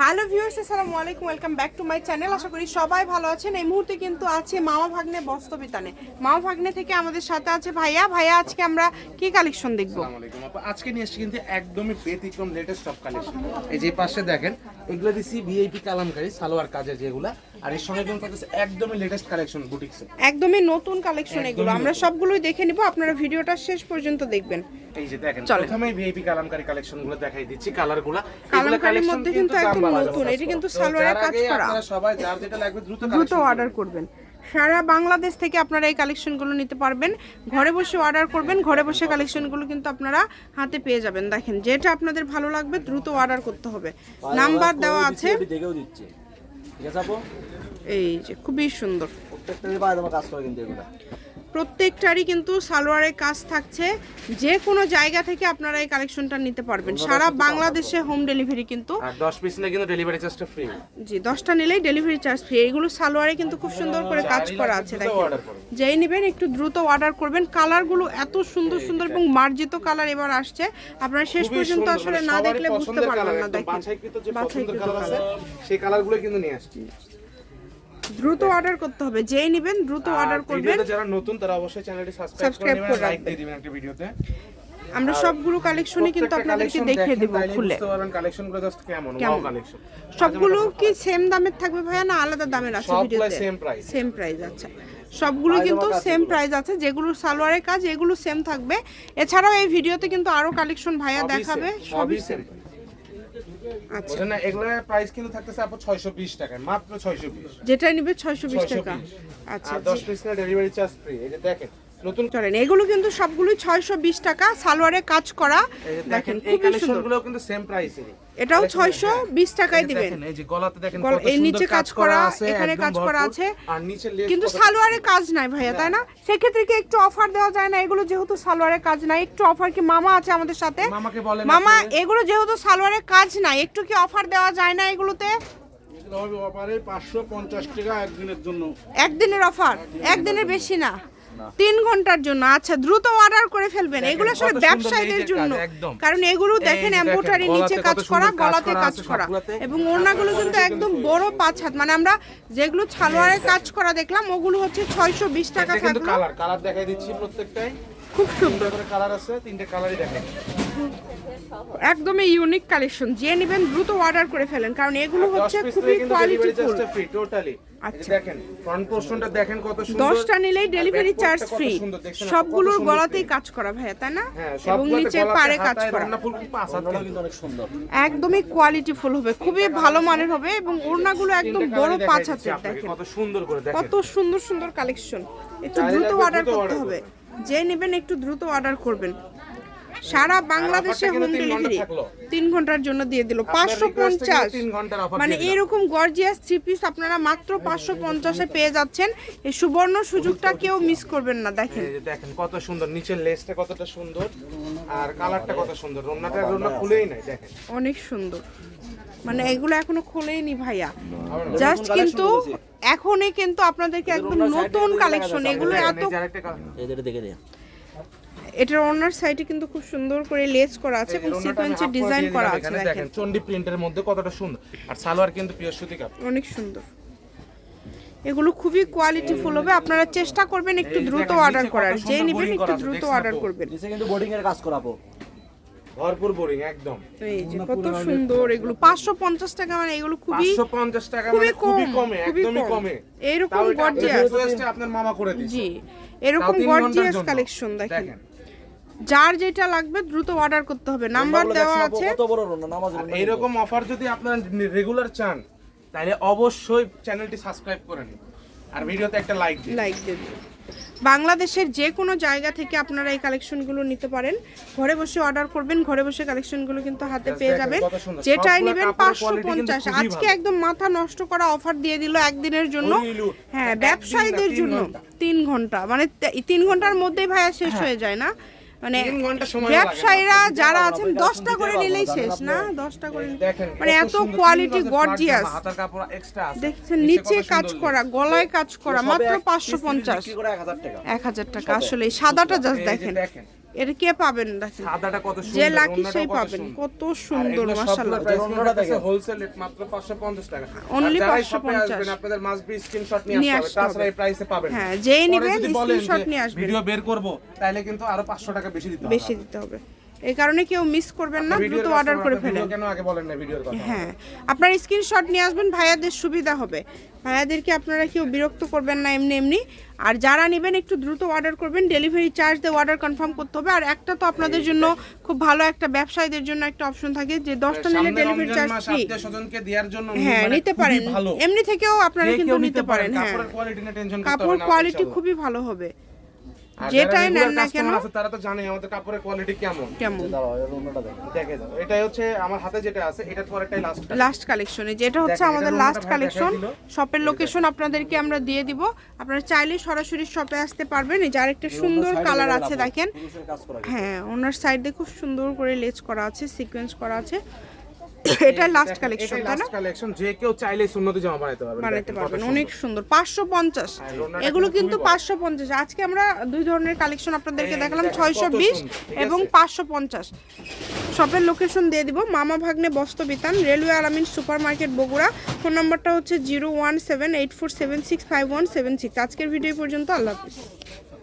Hello viewers, আসসালামু আলাইকুম, welcome back to my channel. আশা করি সবাই ভালো আছেন। এই মুহূর্তে কিন্তু আছে মামা ভাগ্নে বস্তবিতানে মামা ভাগ্নে থেকে আমাদের সাথে আছে ভাইয়া। ভাইয়া, আজকে আমরা কি কালেকশন দেখব? আজকে নিয়ে এসেছি কিন্তু একদমই ব্যতিক্রম লেটেস্ট সব কালেকশন এই যে পাশে দেখেন, এগুলো দিছি ভিআইপি কালামকারী, সালোয়ার কাজের যেগুলা। আর এর সঙ্গে কিন্তু থাকতেছে একদমই লেটেস্ট কালেকশন বুটিক্সে একদমই নতুন কালেকশন এগুলো। আমরা সবগুলোই দেখে নিব। আপনারা ভিডিওটা শেষ পর্যন্ত দেখবেন। এই যে দেখেন। প্রথমে ভিআইপি কালামকারী কালেকশনগুলো দেখাই দিচ্ছি কালামকারীর মধ্যে কিন্তু একদম নতুন, এটি কিন্তু সালোয়ারে কাজ করা। আপনারা সবাই যার যেটা লাগবে দ্রুত দ্রুত অর্ডার করবেন। সারা বাংলাদেশ থেকে আপনারা এই কালেকশনগুলো নিতে পারবেন। ঘরে বসে অর্ডার করবেন। ঘরে বসে কালেকশনগুলো কিন্তু আপনারা হাতে পেয়ে যাবেন। দেখেন যেটা আপনাদের ভালো লাগবে দ্রুত অর্ডার করতে হবে। নাম্বার দেওয়া আছে। ঠিক আছে আপু? এই যে খুবই সুন্দর। প্রত্যেকটা কাজ করে কিন্তু এগুলো। প্রত্যেকটারই কিন্তু সালোয়ারের কাজ থাকছে। যে কোনো জায়গা থেকে আপনারা এই কালেকশনটা নিতে পারবেন। সারা বাংলাদেশে হোম ডেলিভারি কিন্তু আর 10 পিস নিলে কিন্তু ডেলিভারি চার্জটা ফ্রি জি দশটা নিলেই ডেলিভারি চার্জ ফ্রি এগুলো সালোয়ারে কিন্তু খুব সুন্দর করে কাজ করা আছে দেখেন। যেই নেবেন একটু দ্রুত অর্ডার করবেন। কালারগুলো এত সুন্দর সুন্দর এবং মার্জিত কালার এবার আসছে। আপনারা শেষ পর্যন্ত আসলে মানে না দেখলে বুঝতে পারবেন না দেখেন। বাছাইকৃত যে পছন্দের কালার আছে সেই কালারগুলো কিন্তু নিয়ে আসছি। দ্রুত অর্ডার করতে হবে। যেই নেবেন দ্রুত অর্ডার করবেন। যারা নতুন তারা অবশ্যই চ্যানেলটি সাবস্ক্রাইব করে লাইক দিয়ে দিবেন একটা ভিডিওতে আমরা সবগুলো কালেকশনই কিন্তু আপনাদেরকে দেখিয়ে দেব খুলে। কালেকশনগুলো জাস্ট কেমন? ওয়াও কালেকশন সবগুলো কি সেম দামের থাকবে ভাইয়া না আলাদা দামের আছে ভিডিওতে same price। সেম প্রাইস আচ্ছা সবগুলো কিন্তু সেম প্রাইস আছে। যেগুলো সালোয়ারের কাজ এগুলো সেম থাকবে। এছাড়াও এই ভিডিওতে কিন্তু আরও কালেকশন ভাইয়া দেখাবে। সবই সেম আচ্ছা। না এগুলোর প্রাইস কিন্তু থাকতেছে আপু 620 টাকায় মাত্র 620 যেটা নিবে ছয়শো বিশ টাকা। আচ্ছা আর 10 পিস না ডেলিভারি চার্জ ফ্রি এই যে দেখেন। নতুন চলেন এগুলো কিন্তু সবগুলোই ছয়শো বিশ টাকা সালোয়ারে কাজ করা। দেখেন এই কালেকশনগুলো কিন্তু সেম প্রাইসেরই এটাও ছয়শো বিশ টাকায় দিবেন। এই যে গলাতে দেখেন এই নিচে কাজ করা, আছে এখানে কাজ করা আছে। আর নিচে কিন্তু সালোয়ারে কাজ নাই ভাইয়া তাই না? সেক্ষেত্রে কি একটু অফার দেওয়া যায় না? এগুলো যেহেতু সালোয়ারে কাজ নাই একটু অফার কি মামা আছে আমাদের সাথে? মামাকে বলেন মামা এগুলো যেহেতু সালোয়ারে কাজ নাই একটু কি অফার দেওয়া যায় না এগুলোতে? একদিনের অফার একদিনের বেশি না। তিন ঘণ্টার জন্য। আচ্ছা দ্রুত অর্ডার করে ফেলবেন। এগুলো সব ব্যবসায়ীদের জন্য। কারণ এগুলো দেখেন এমব্রয়ডারি নিচে কাজ করা গলাতে কাজ করা। এবং ওড়নাগুলো কিন্তু একদম বড় পাঁচ হাত। মানে আমরা যেগুলো ছালোয়ারে কাজ করা দেখলাম ওগুলো হচ্ছে ছয়শো বিশ টাকা কিন্তু থাকল। কালার কালার দেখাই দিচ্ছি প্রত্যেকটাই। খুব সুন্দর। কালার আছে তিনটে কালারই দেখেন একদমই ইউনিক কালেকশন যে নেবেন দ্রুত অর্ডার করে ফেলেন কারণ এগুলো হচ্ছে খুবই ফ্রি টোটালি আচ্ছা। দেখেন ফ্রন্ট পোর্শনটা দেখেন কত সুন্দর। দশটা নিলেই ডেলিভারি চার্জ ফ্রি সবগুলোর গলাতেই কাজ করা ভাইয়া তাই না? হ্যাঁ এবং নিচে পারে কাজ করা। ফুল একদমই কোয়ালিটিফুল হবে খুবই ভালো মানের হবে এবং ওড়নাগুলো একদম বড় পাঁচ হাতের দেখেন কত সুন্দর করে দেখেন। কত সুন্দর সুন্দর কালেকশন একটু দ্রুত অর্ডার করতে হবে। যে নেবেন একটু দ্রুত অর্ডার করবেন। সারা বাংলাদেশে হোম তিন ডেলিভারি তিন ঘণ্টার জন্য দিয়ে দিল। পাঁচশো পঞ্চাশ। মানে এরকম গর্জিয়াস থ্রি পিস আপনারা মাত্র পাঁচশো পঞ্চাশে পেয়ে যাচ্ছেন। এই সুবর্ণ সুযোগটা কেউ মিস করবেন না দেখেন। দেখেন কত সুন্দর। নিচের লেসটা কতটা সুন্দর। আর কালারটা কত সুন্দর। রোনাটা রোনা খুলেই নাই দেখেন। অনেক সুন্দর। মানে এগুলো এখনও খোলেনি ভাইয়া। জাস্ট কিন্তু এখনই কিন্তু আপনাদেরকে একদম নতুন কালেকশন এগুলো এত এটার অনার সাইডে কিন্তু খুব সুন্দর করে লেস করা আছে এবং সিকোয়েন্সের ডিজাইন করা আছে দেখেন। চন্ডি প্রিন্টের মধ্যে কতটা সুন্দর। আর সালোয়ার কিন্তু পিওর সুতি কাপড়। অনেক সুন্দর। এগুলো খুবই কোয়ালিটিফুল হবে। আপনারা চেষ্টা করবেন একটু দ্রুত অর্ডার করার। যে নেবেন একটু দ্রুত অর্ডার করবেন। নিচে কিন্তু বোর্ডিং এর কাজ করাবো। ভরপুর বোরিং একদম। এই যে কত সুন্দর এগুলো। পাঁচশো পঞ্চাশ টাকা মানে এগুলো খুবই 550 টাকা মানে খুবই কমে একদমই কমে। এইরকম এটা আপনার মামা করে দিয়েছে। জি এরকম গর্জিয়াস কালেকশন দেখেন। যার যেটা লাগবে দ্রুত অর্ডার করতে হবে। নাম্বার দেওয়া আছে। কত বড় নামাজ আর এইরকম অফার যদি আপনারা রেগুলার চান তাহলে অবশ্যই চ্যানেলটি সাবস্ক্রাইব করে নিন। আর ভিডিওতে একটা লাইক দিন। লাইক বাংলাদেশের যে কোনো জায়গা থেকে আপনারা এই কালেকশনগুলো নিতে পারেন। ঘরে বসে অর্ডার করবেন ঘরে বসে কালেকশনগুলো কিন্তু হাতে পেয়ে যাবেন। যেটাই নেবেন পাঁচশো পঞ্চাশ। আজকে একদম মাথা নষ্ট করা অফার দিয়ে দিল একদিনের জন্য। হ্যাঁ ব্যবসায়ীদের জন্য তিন ঘণ্টা। মানে তিন ঘণ্টার মধ্যেই ভাইয়া শেষ হয়ে যায় না? মানে। ব্যবসায়ীরা যারা আছেন দশটা করে নিলেই শেষ না? দশটা করে মানে এত কোয়ালিটি গর্জিয়াস দেখছেন নিচে কাজ করা গলায় কাজ করা মাত্র পাঁচশো পঞ্চাশ। এক হাজার টাকা। আসলে সাদাটা জাস্ট দেখেন। এটা কে পাবেন? দেখেন। সাদাটা কত যে সুন্দর লাকি ওড়নাটাও সেই পাবেন। কত সুন্দর মাশাআল্লাহ। কিন্তু দেখেন। মাত্র 550 টাকা। অনলি আর যারাই 550 আসবেন, আপনাদের মাস বি স্ক্রিনশট নিয়ে আসতে হবে। তাছাড়া এই price-এ পাবেন হ্যাঁ, যেই নিবেন, যে নিয়ে আসবেন। ভিডিও বের করব তাহলে কিন্তু আরও 500 টাকা বেশি দিতে হবে বেশি দিতে হবে। এই কারণে কেউ মিস করবেন না দ্রুত অর্ডার করে ফেলেন। কেন আগে বলেন না ভিডিওর কথা? হ্যাঁ আপনার স্ক্রিনশট নিয়ে আসবেন ভাইয়াদের সুবিধা হবে। ভাইয়াদেরকে আপনারা কেউ বিরক্ত করবেন না এমনি এমনি। আর যারা নেবেন একটু দ্রুত অর্ডার করবেন ডেলিভারি চার্জ দিয়ে অর্ডার কনফার্ম করতে হবে। আর একটা তো আপনাদের জন্য খুব ভালো একটা ব্যবসায়ীদের জন্য একটা অপশন থাকে যে দশটা নিলে ডেলিভারি চার্জ ফ্রি আত্মীয়-স্বজনকে দেওয়ার জন্য হ্যাঁ মানে নিতে পারেন। এমনি থেকেও আপনারা কিন্তু নিতে পারেন হ্যাঁ। কাপড় কোয়ালিটি খুবই ভালো হবে। যেটাই নেন না কেন তারা তো জানে আমাদের কাপড়ের কোয়ালিটি কেমন। কেমন। দেখে দাও। এটাই হচ্ছে আমার হাতে যেটা আছে এটার পরেরটাই লাস্ট লাস্ট কালেকশনে যেটা হচ্ছে আমাদের লাস্ট কালেকশন শপের লোকেশন আপনাদেরকে আমরা দিয়ে দিব। আপনারা চাইলে সরাসরি শপে আসতে পারবেন। এই যে আরেকটা সুন্দর কালার আছে দেখেন। হ্যাঁ ওনার সাইডে খুব সুন্দর করে লেজ করা আছে সিকোয়েন্স করা আছে। এটা লাস্ট কালেকশন তাই না? কালেকশন যে কেউ চাইলে সুন্নতি জামা বানাতে পারবেন। দেখেন, পারবেন অনেক সুন্দর। পাঁচশো পঞ্চাশ। আর ওড়নাটা এগুলো কিন্তু কিন্তু খুবই বড়। পাঁচশো পঞ্চাশ। আজকে আমরা দুই ধরনের কালেকশন আপনাদেরকে দেখালাম দেখেন, ছয়শো কত বিশ সুন্দর, ঠিক এবং আছে? পাঁচশো পঞ্চাশ। শপের লোকেশন দিয়ে দিব Mama Bhagne Bastrabitan railway Alamin super market Bogura. Phone নাম্বারটা হচ্ছে zero one seven eight four seven six five one seven six. আজকের ভিডিও পর্যন্ত আল্লাহ হাফিজ।